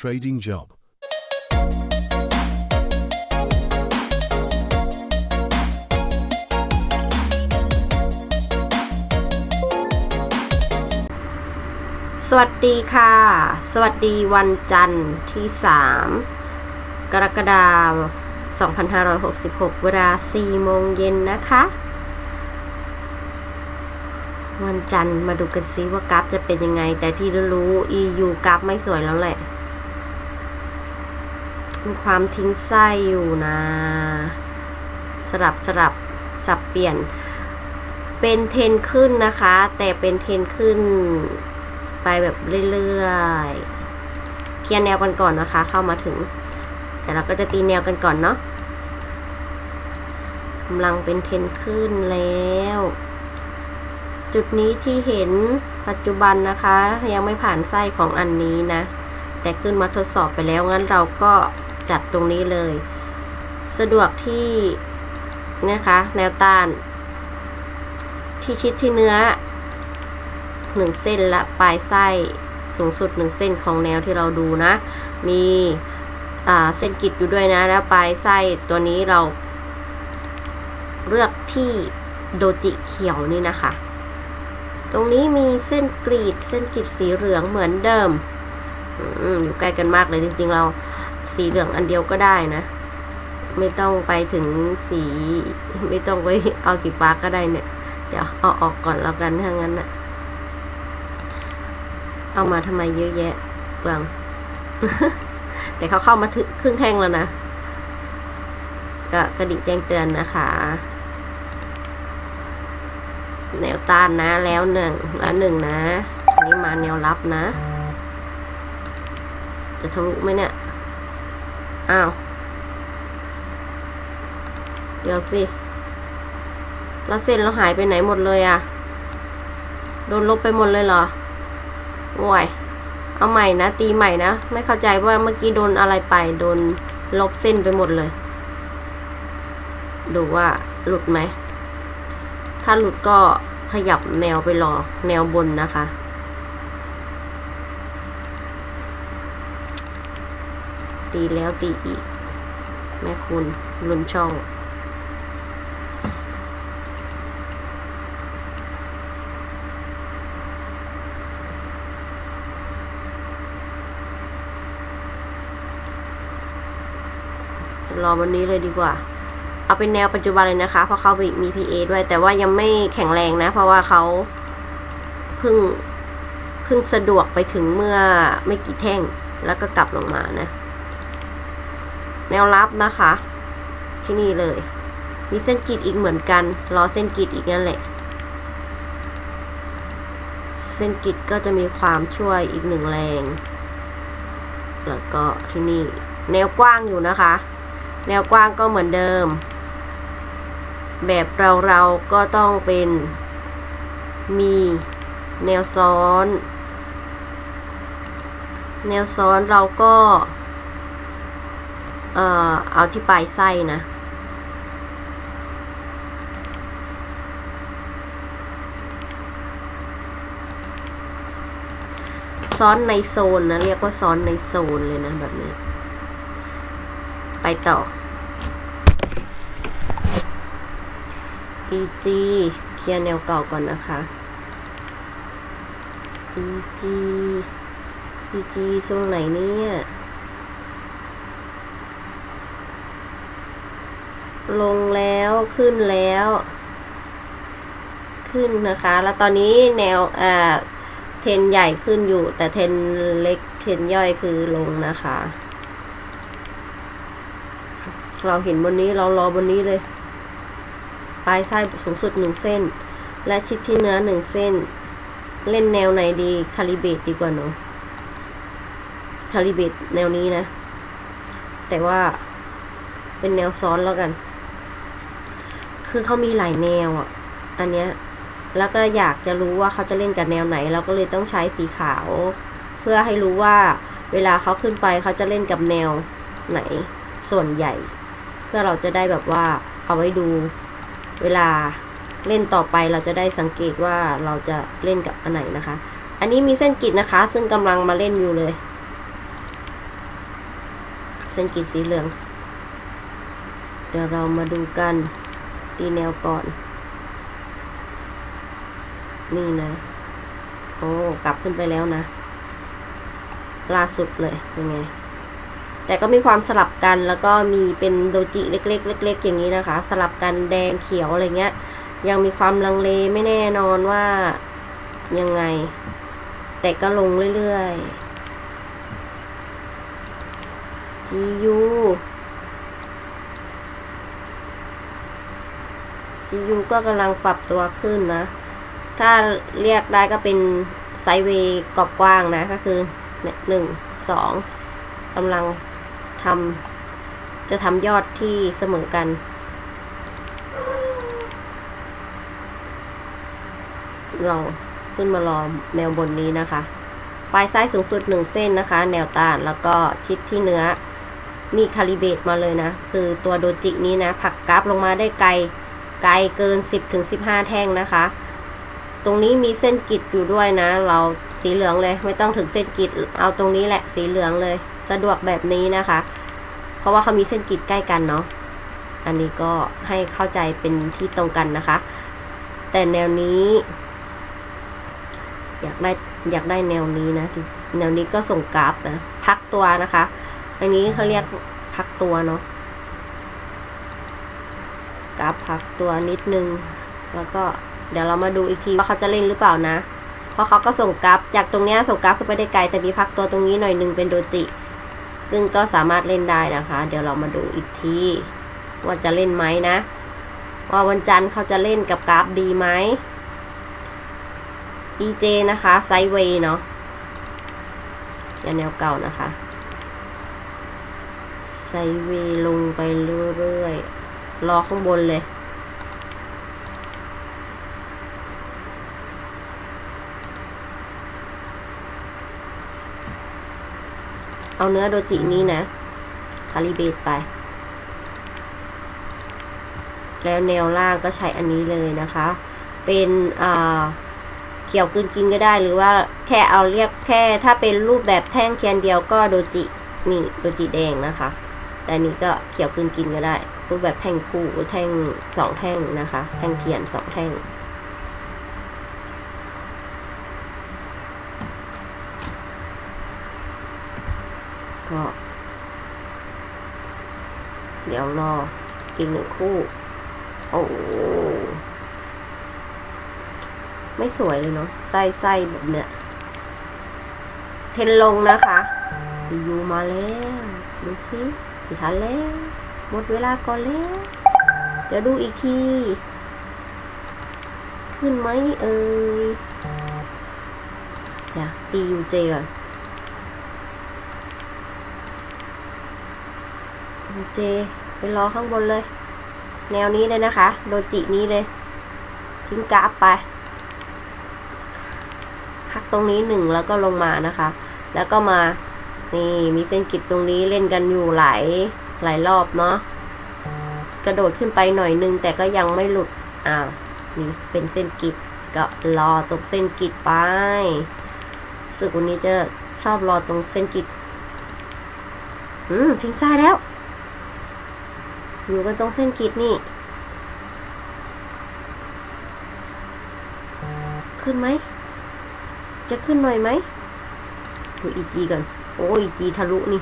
trading job. สวัสดีค่ะ สวัสดีวันจันทร์ที่ 3 กรกฎาคม2566 เวลา 4 โมงเย็นนะคะ วันจันทร์มาดูกันซิว่ากราฟจะเป็นยังไง แต่ที่รู้ๆ EU กราฟไม่สวยแล้วแหละ มีความทิ้งไส้อยู่นะ สลับสลับสับเปลี่ยน เป็นเทนขึ้นนะคะ แต่เป็นเทนขึ้นไปแบบเรื่อยๆเคลียร์แนวกันก่อนนะคะ เข้ามาถึง แต่เราก็จะตีแนวกันก่อนเนาะกำลังเป็นเทนขึ้นแล้ว จุดนี้ที่เห็นปัจจุบันนะคะ ยังไม่ผ่านไส้ของอันนี้นะ แต่ขึ้นมาทดสอบไปแล้วงั้นเราก็ จัดตรงนี้เลย สะดวกที่นะคะแนวต้านที่ชิดที่เนื้อหนึ่งเส้นและปลายไส้สูงสุดหนึ่งเส้นของแนวที่เราดูนะ มีเส้นกิดอยู่ด้วยนะ แล้วปลายไส้ตัวนี้เราเลือกที่โดจิเขียวนี่นะคะ ตรงนี้มีเส้นกรีด เส้นกรีดสีเหลืองเหมือนเดิมอมอยู่ใกล้กันมากเลยจริงๆเรา สีเหลืองอันเดียวก็ได้นะ ไม่ต้องไปถึงสี ไม่ต้องไปเอาสีฟ้าก็ได้เนี่ย เดี๋ยวเอาออกก่อนแล้วกันถ้างั้นนะเอามาทำไมเยอะแยะเปลืองแต่เขาเข้ามาถึงครึ่งแท่งแล้วนะก็กระดิ่งแจ้งเตือนนะคะ แนวต้านนะแล้วหนึ่งแล้วหนึ่งนะ อันนี้มาแนวรับนะ จะทะลุไหมเนี่ย อ้าว เดี๋ยวสิ แล้วเส้นเราหายไปไหนหมดเลยอะโดนลบไปหมดเลยเหรอโอ้ยเอาใหม่นะ ตีใหม่นะ ไม่เข้าใจว่าเมื่อกี้โดนอะไรไป โดนลบเส้นไปหมดเลย ดูว่าหลุดไหม ถ้าหลุดก็ขยับแนวไปรอ แนวบนนะคะ ตีแล้วตีอีก แม่คุณลุนช่อง รอวันนี้เลยดีกว่า เอาเป็นแนวปัจจุบันเลยนะคะ เพราะเขามี PA ด้วย แต่ว่ายังไม่แข็งแรงนะ เพราะว่าเขาเพิ่งเพิ่งสะดวกไปถึงเมื่อไม่กี่แท่งแล้วก็กลับลงมานะ แนวรับนะคะ ที่นี่เลย มีเส้นกรีดอีกเหมือนกัน รอเส้นกรีดอีกนั่นแหละ เส้นกรีดก็จะมีความช่วยอีกหนึ่งแรง แล้วก็ที่นี่แนวกว้างอยู่นะคะ แนวกว้างก็เหมือนเดิม แบบเราเราก็ต้องเป็นมีแนวซ้อน แนวซ้อนเราก็ เอ่อเอาที่ปลายไส้นะ ซ้อนในโซนนะ เรียกว่าซ้อนในโซนเลยนะแบบนี้ ไปต่อ EG เคลียร์แนวเก่าก่อนนะคะ EG EG ตรงไหนเนี่ย ลงแล้วขึ้นแล้ว ขึ้นนะคะ แล้วตอนนี้แนวอ่าเทนใหญ่ขึ้นอยู่ แต่เทนเล็กเทนย่อยคือลงนะคะ เราเห็นบนนี้เรารอบนนี้เลย ปลายไส้สูงสุดหนึ่งเส้น และชิดที่เนื้อหนึ่งเส้น เล่นแนวไหนดีคาลิเบตดีกว่าเนาะคาลิเบตแนวนี้นะ แต่ว่าเป็นแนวซ้อนแล้วกัน คือเขามีหลายแนวอะ อันเนี้ย แล้วก็อยากจะรู้ว่าเขาจะเล่นกับแนวไหน เราก็เลยต้องใช้สีขาว เพื่อให้รู้ว่าเวลาเขาขึ้นไปเขาจะเล่นกับแนวไหนส่วนใหญ่ เพื่อเราจะได้แบบว่าเอาไว้ดู เวลาเล่นต่อไปเราจะได้สังเกตว่าเราจะเล่นกับอันไหนนะคะ อันนี้มีเส้นกรีดนะคะ ซึ่งกำลังมาเล่นอยู่เลย เส้นกรีดสีเหลือง เดี๋ยวเรามาดูกัน ตีแนวก่อน นี่นะ โอ้กลับขึ้นไปแล้วนะ ล่าสุดเลยยังไง แต่ก็มีความสลับกันแล้วก็มีเป็นโดจิเล็กๆเล็กๆอย่างนี้นะคะ สลับกันแดงเขียวอะไรเงี้ย ยังมีความลังเลไม่แน่นอนว่ายังไง แต่ก็ลงเรื่อยๆ GU GU ก็กำลังปรับตัวขึ้นนะ ถ้าเรียกได้ก็เป็นไซเวย์กรอบกว้างนะ ก็คือหนึ่งสองกำลังทำจะทำยอดที่เสมอกันเราขึ้นมารอแนวบนนี้นะคะ ปลายซ้ายสูงสุดหนึ่งเส้นนะคะ แนวต้านแล้วก็ชิดที่เนื้อนี่คาลิเบตมาเลยนะ คือตัวโดจินี้นะ ผักกราฟลงมาได้ไกล ไกลเกิน 10ถึง15 แท่งนะคะ ตรงนี้มีเส้นกิดอยู่ด้วยนะ เราสีเหลืองเลยไม่ต้องถึงเส้นกิดเอาตรงนี้แหละสีเหลืองเลย สะดวกแบบนี้นะคะ เพราะว่าเขามีเส้นกิดใกล้กันเนาะอันนี้ก็ให้เข้าใจเป็นที่ตรงกันนะคะ แต่แนวนี้ อยากได้อยากได้แนวนี้นะแนวนี้ก็ส่งกราฟนะพักตัวนะคะ อันนี้เขาเรียกพักตัวเนาะ กราฟพักตัวนิดนึง แล้วก็เดี๋ยวเรามาดูอีกทีว่าเขาจะเล่นหรือเปล่านะ เพราะเขาก็ส่งกราฟจากตรงเนี้ยส่งกราฟขึ้นไปได้ไกล แต่มีพักตัวตรงนี้หน่อยนึงเป็นโดจิ ซึ่งก็สามารถเล่นได้นะคะ เดี๋ยวเรามาดูอีกทีว่าจะเล่นไหมนะ ว่าวันจันทร์เขาจะเล่นกับกราฟดีไหม EJ นะคะ ไซเวย์เนาะเขียนแนวเก่านะคะ ไซเวย์ลงไปเรื่อยๆ รอข้างบนเลย เอาเนื้อโดจินี้นะ คาลิเบตไป แล้วแนวล่างก็ใช้อันนี้เลยนะคะ เป็นอ่าเขียวกลืนกินก็ได้หรือว่าแค่เอาเรียกแค่ถ้าเป็นรูปแบบแท่งเทียนเดียวก็โดจิ นี่โดจิแดงนะคะ แต่นี้ก็เขียวกลืนกินก็ได้ รูปแบบแท่งคู่แท่งสองแท่งนะคะ แท่งเทียนสองแท่ง ก็ เดี๋ยวรออีกหนึ่งคู่ โอ้ไม่สวยเลยเนาะไส้ไส้แบบเนี้ย เทนลงนะคะรีวิวมาแล้ว ดูสิทันแล้ว หมดเวลาก่อนแล้ว เดี๋ยวดูอีกที ขึ้นไหมเอ่ยเดี๋ยวตียูเจก่อนยูเจไปรอข้างบนเลย แนวนี้เลยนะคะโดจินี้เลย ทิ้งกราฟไป พักตรงนี้หนึ่งแล้วก็ลงมานะคะ แล้วก็มา นี่มีเส้นกิดตรงนี้เล่นกันอยู่หลาย หลายรอบเนาะกระโดดขึ้นไปหน่อยนึงแต่ก็ยังไม่หลุดอ้าวนี่เป็นเส้นกิดก็รอตรงเส้นกิดไปสึกวันนี้จะชอบรอตรงเส้นกิดอืมทิ้งซ้ายแล้ว อยู่กันตรงเส้นกิดนี่ ขึ้นไหม จะขึ้นหน่อยไหมดูอีจีก่อน โอ้อีจีทะลุนี่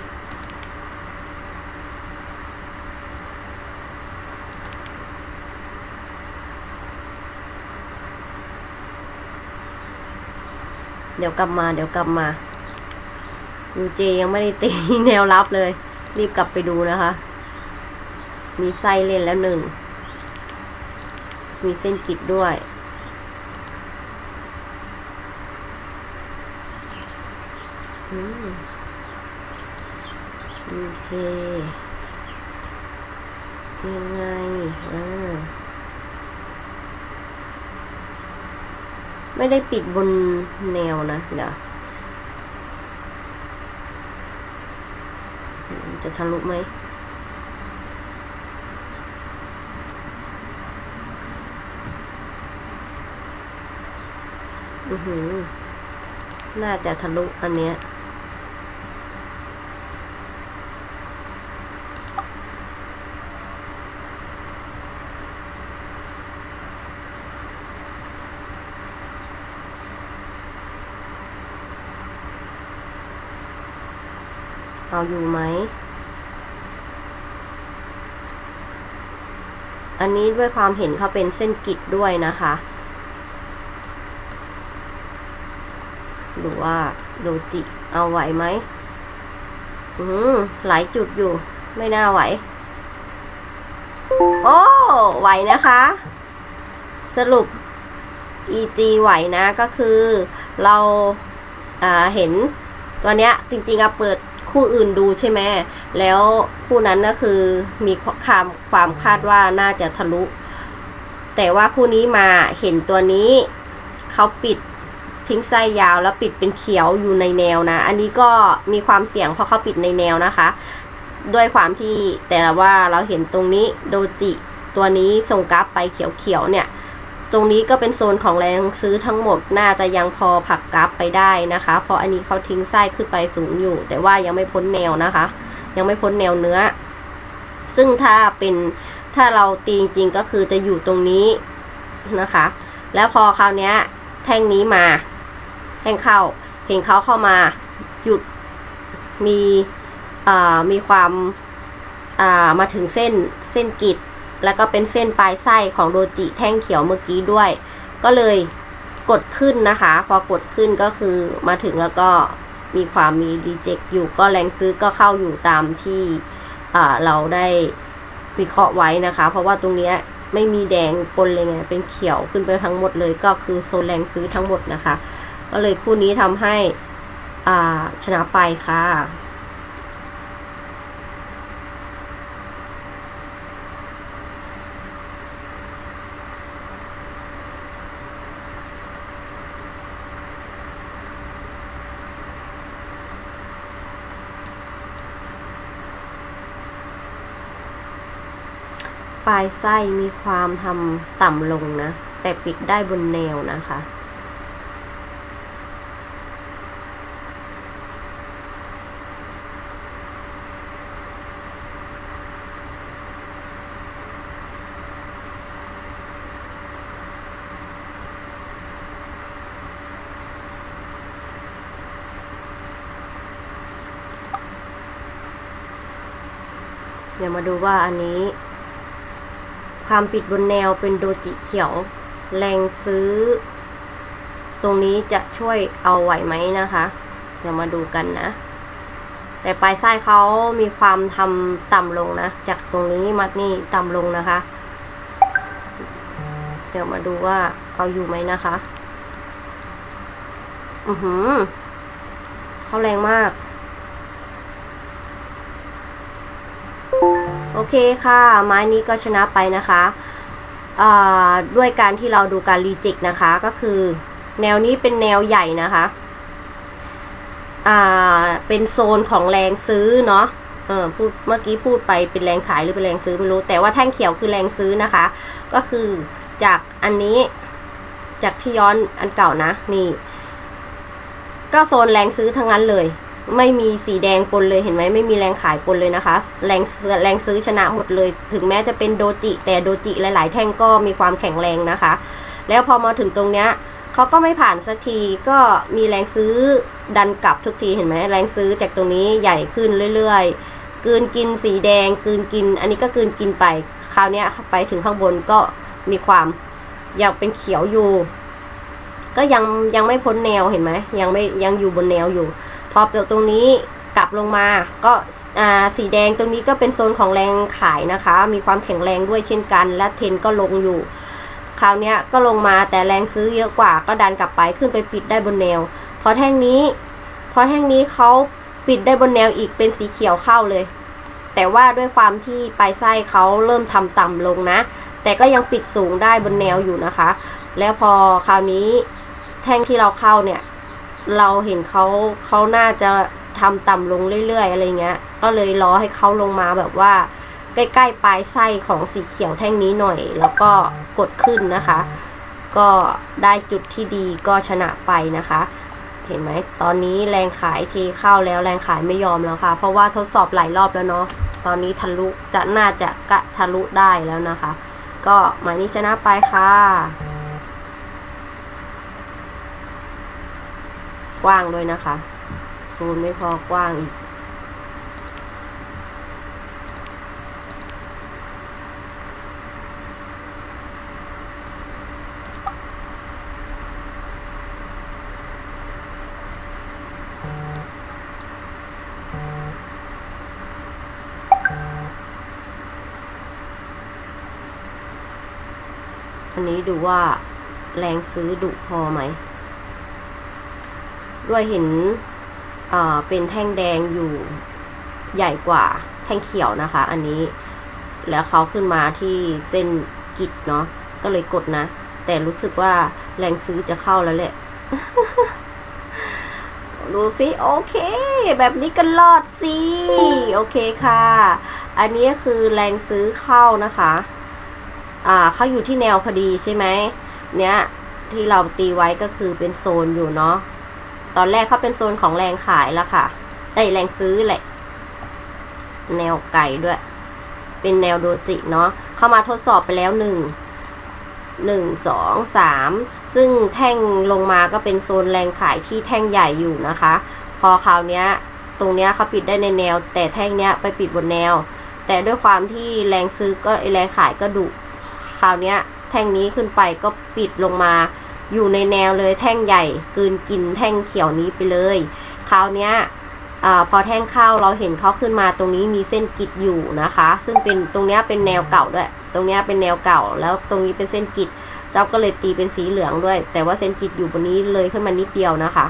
ดี๋ยวกลับมา เดี๋ยวกลับมายูเจยังไม่ได้ตีแนวรับเลย รีบกลับไปดูนะคะ มีไส้เล่นแล้วหนึ่ง มีเส้นกิดด้วยอืมยูเจยังไงอ่า ไม่ได้ปิดบนแนวนะเดี๋ยวจะทะลุไหมอือหือ น่าจะทะลุอันเนี้ย อยู่ไหม อันนี้ด้วยความเห็นเขาเป็นเส้นกิดด้วยนะคะ ดูว่าโดจิเอาไหวไหมอืมหลายจุดอยู่ ไม่น่าไหว โอ้ ไหวนะคะ สรุป EG ไหวนะก็คือเราอ่าเห็นตัวเนี้ยจริงๆอะเปิด คู่อื่นดูใช่ไหมแล้วคู่นั้นก็คือมีความความคาดว่าน่าจะทะลุ แต่ว่าคู่นี้มาเห็นตัวนี้เขาปิดทิ้งไส้ยาวแล้วปิดเป็นเขียวอยู่ในแนวนะ อันนี้ก็มีความเสี่ยงเพราะเขาปิดในแนวนะคะ ด้วยความที่แต่ละว่าเราเห็นตรงนี้โดจิตัวนี้ส่งกราฟไปเขียวๆเนี่ย ตรงนี้ก็เป็นโซนของแรงซื้อทั้งหมด น่าจะยังพอผักกราฟไปได้นะคะ เพราะอันนี้เขาทิ้งไส้ขึ้นไปสูงอยู่ แต่ว่ายังไม่พ้นแนวนะคะ ยังไม่พ้นแนวเนื้อ ซึ่งถ้าเป็นถ้าเราตีจริงก็คือจะอยู่ตรงนี้นะคะ แล้วพอคราวนี้แท่งนี้มา แท่งเข้า เห็นเขาเข้ามาหยุดมีมีความมาถึงเส้นเส้นกิด แล้วก็เป็นเส้นปลายไส้ของโดจิแท่งเขียวเมื่อกี้ด้วย ก็เลยกดขึ้นนะคะ พอกดขึ้นก็คือมาถึงแล้วก็มีความมีรีเจ็คอยู่ก็แรงซื้อก็เข้าอยู่ตามที่เราได้วิเคราะห์ไว้นะคะ เพราะว่าตรงนี้ไม่มีแดงปนเลยไงเป็นเขียวขึ้นไปทั้งหมดเลยก็คือโซนแรงซื้อทั้งหมดนะคะ ก็เลยคู่นี้ทำให้ชนะไปค่ะ ปลายไส้มีความทำต่ำลงนะ แต่ปิดได้บนแนวนะคะ เดี๋ยวมาดูว่าอันนี้ ความปิดบนแนวเป็นโดจิเขียว แรงซื้อ ตรงนี้จะช่วยเอาไหวไหมนะคะ เดี๋ยวมาดูกันนะ แต่ปลายไส้เขามีความทำต่ำลงนะ จากตรงนี้มานี่ต่ำลงนะคะ เดี๋ยวมาดูว่าเอาอยู่ไหมนะคะ อือหือ เขาแรงมาก เคค่ะ ไม้นี้ก็ชนะไปนะคะด้วยการที่เราดูการรีจิกนะคะก็คือ แนวนี้เป็นแนวใหญ่นะคะเป็นโซนของแรงซื้อเนาะเออพูดเมื่อกี้พูดไปเป็นแรงขายหรือเป็นแรงซื้อไม่รู้ แต่ว่าแท่งเขียวคือแรงซื้อนะคะ ก็คือจากอันนี้จากที่ย้อนอันเก่านะนี่ ก็โซนแรงซื้อทั้งนั้นเลย ไม่มีสีแดงปนเลยเห็นไหมไม่มีแรงขายปนเลยนะคะ แรงซื้อแรงซื้อชนะหมดเลย ถึงแม้จะเป็นโดจิ แต่โดจิหลาย ๆ แท่งก็มีความแข็งแรงนะคะ แล้วพอมาถึงตรงเนี้ยเขาก็ไม่ผ่านสักทีก็มีแรงซื้อดันกลับทุกทีเห็นไหมแรงซื้อจากตรงนี้ใหญ่ขึ้นเรื่อยๆกืนกินสีแดงกืนกิน อันนี้ก็กืนกินไปคราวเนี้ยไปถึงข้างบนก็มีความยังเป็นเขียวอยู่ ก็ยังยังไม่พ้นแนวเห็นไหมยังไม่ยังอยู่บนแนวอยู่ พอตรงนี้กลับลงมาก็สีแดงตรงนี้ก็เป็นโซนของแรงขายนะคะ มีความแข็งแรงด้วยเช่นกัน และเทนก็ลงอยู่ คราวนี้ก็ลงมาแต่แรงซื้อเยอะกว่าก็ดันกลับไปขึ้นไปปิดได้บนแนว พอแท่งนี้ พอแท่งนี้เขาปิดได้บนแนวอีกเป็นสีเขียวเข้าเลย แต่ว่าด้วยความที่ปลายไส้เขาเริ่มทำต่ำลงนะ แต่ก็ยังปิดสูงได้บนแนวอยู่นะคะ แล้วพอคราวนี้แท่งที่เราเข้าเนี่ย เราเห็นเขาเขาน่าจะทำต่ำลงเรื่อยๆ อะไรเงี้ย ก็เลยรอให้เขาลงมาแบบว่า ใกล้ๆปลายไส้ของสีเขียวแท่งนี้หน่อย แล้วก็กดขึ้นนะคะ ก็ได้จุดที่ดีก็ชนะไปนะคะ เห็นไหมตอนนี้แรงขายทีเข้าแล้วแรงขายไม่ยอมแล้วค่ะ เพราะว่าทดสอบหลายรอบแล้วเนาะตอนนี้ทะลุจะน่าจะกะทะลุได้แล้วนะคะ ก็หมายนี้ชนะไปค่ะ กว้างด้วยนะคะโซนไม่พอกว้างอีก อันนี้ดูว่าแรงซื้อดุพอไหม ด้วยเห็นเป็นแท่งแดงอยู่ใหญ่กว่าแท่งเขียวนะคะ อันนี้แล้วเขาขึ้นมาที่เส้นกิดเนาะก็เลยกดนะ แต่รู้สึกว่าแรงซื้อจะเข้าแล้วแหละดูสิโอเค แบบนี้ก็รอดสิ โอเคค่ะ อันนี้คือแรงซื้อเข้านะคะ อ่าเขาอยู่ที่แนวพอดีใช่ไหมเนี้ยที่เราตีไว้ก็คือเป็นโซนอยู่เนาะ ตอนแรกเขาเป็นโซนของแรงขายแล้วค่ะไอแรงซื้อแหละ แนวไก่ด้วย เป็นแนวโดจิเนาะเข้ามาทดสอบไปแล้วหนึ่งหนึ่งสองสามซึ่งแท่งลงมาก็เป็นโซนแรงขายที่แท่งใหญ่อยู่นะคะ พอคราวเนี้ย ตรงเนี้ยเขาปิดได้ในแนว แต่แท่งเนี้ยไปปิดบนแนว แต่ด้วยความที่แรงซื้อก็แรงขายก็ดุคราวเนี้ยแท่งนี้ขึ้นไปก็ปิดลงมา อยู่ในแนวเลยแท่งใหญ่กลืนกินแท่งเขียวนี้ไปเลยคราวเนี้ยอพอแท่งเข้าเราเห็นเขาขึ้นมาตรงนี้มีเส้นกิดอยู่นะคะ ซึ่งเป็นตรงเนี้ยเป็นแนวเก่าด้วย ตรงเนี้ยเป็นแนวเก่า แล้วตรงนี้เป็นเส้นกิดเจ้าก็เลยตีเป็นสีเหลืองด้วย แต่ว่าเส้นกิดอยู่บนนี้เลยขึ้นมานิดเดียวนะคะ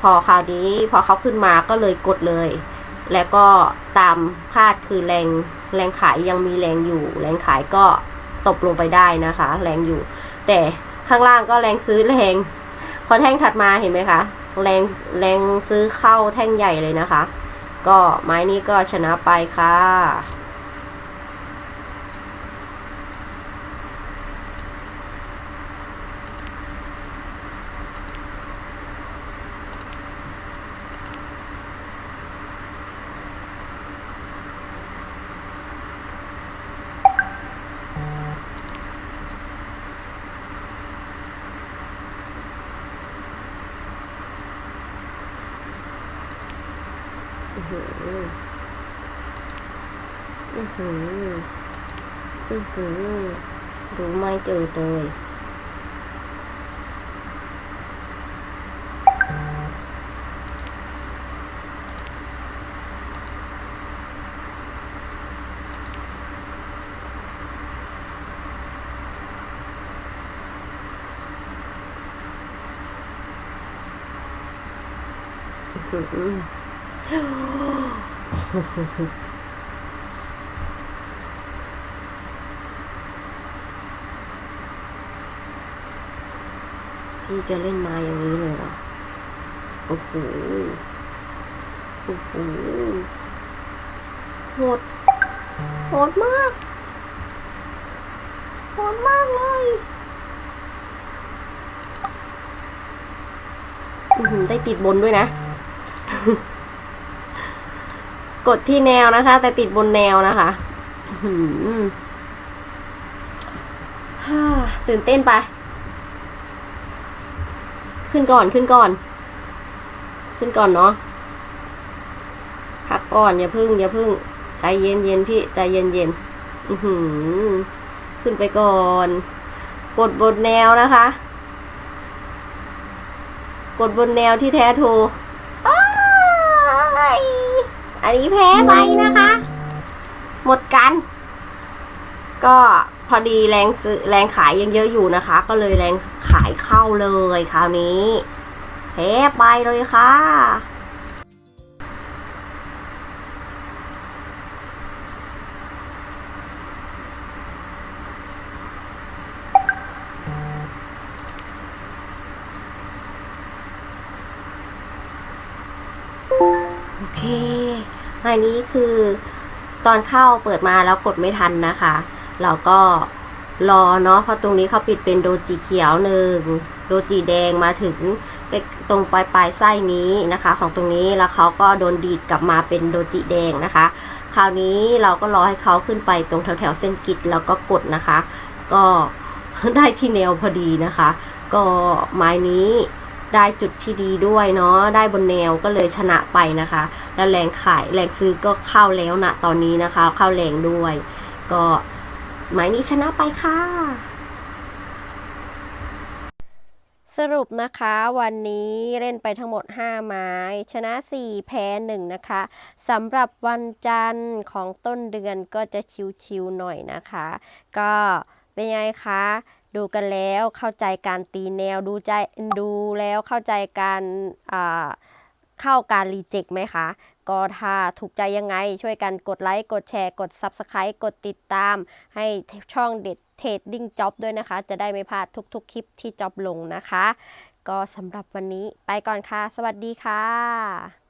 พอคราวนี้พอเขาขึ้นมาก็เลยกดเลย แล้วก็ตามคาดคือแรงแรงขายยังมีแรงอยู่ แรงขายก็ตกลงไปได้นะคะ แรงอยู่ แต่ ข้างล่างก็แรงซื้อแรงพอแท่งถัดมาเห็นไหมคะ แรงแรงซื้อเข้าแท่งใหญ่เลยนะคะ ก็ไม้นี้ก็ชนะไปค่ะ อื้อหืออื้ พี่จะเล่นมาอย่างนี้เลยเหรอ โอ้โห โอ้โห โหด โหดมาก โหดมากเลยอือหือได้ติดบนด้วยนะ กดที่แนวนะคะ แต่ติดบนแนวนะคะอื้อหือฮ่าตื่นเต้นไป ขึ้นก่อนขึ้นก่อน ขึ้นก่อนเนาะพักก่อนอย่าพึ่งอย่าพึ่ง ใจเย็นเย็นพี่ใจเย็นเย็นขึ้นไปก่อนกดบนแนวนะคะ กดบนแนวที่แท้ถู อันนี้แพ้ไปนะคะ หมดกัน ก็พอดีแรงซื้อแรงขายยังเยอะอยู่นะคะ ก็เลยแรงขายเข้าเลยคราวนี้แพ้ไปเลยค่ะ โอเค อันนี้คือตอนเข้าเปิดมาแล้วกดไม่ทันนะคะ เราก็รอเนาะเพราะตรงนี้เขาปิดเป็นโดจิเขียวหนึ่งโดจิแดงมาถึงตรงปลายปลายไส้นี้นะคะ ของตรงนี้แล้วเขาก็โดนดีดกลับมาเป็นโดจิแดงนะคะ คราวนี้เราก็รอให้เขาขึ้นไปตรงแถวแถวเส้นกิดแล้วก็กดนะคะ ก็ได้ที่แนวพอดีนะคะ ก็ไม้นี้ ได้จุดที่ดีด้วยเนาะได้บนแนวก็เลยชนะไปนะคะ แล้วแรงขายแรงซื้อก็เข้าแล้วนะตอนนี้นะคะ เข้าแรงด้วย ก็ไม้นี้ชนะไปค่ะ สรุปนะคะวันนี้เล่นไปทั้งหมด 5 ไม้ ชนะ 4 แพ้ 1 นะคะสำหรับวันจันทร์ของต้นเดือนก็จะชิวๆหน่อยนะคะ ก็เป็นไงคะ ดูกันแล้วเข้าใจการตีแนวดูใจดูแล้วเข้าใจการอ่าเข้าการรีเจ็คไหมคะ ก็ถ้าถูกใจยังไงช่วยกันกดไลค์ กดแชร์ กด Subscribe กดติดตาม ให้ช่องเด็ดเทรดดิ้งจ็อบด้วยนะคะ จะได้ไม่พลาดทุกๆ คลิปที่จ็อบลงนะคะ ก็สำหรับวันนี้ไปก่อนค่ะ สวัสดีค่ะ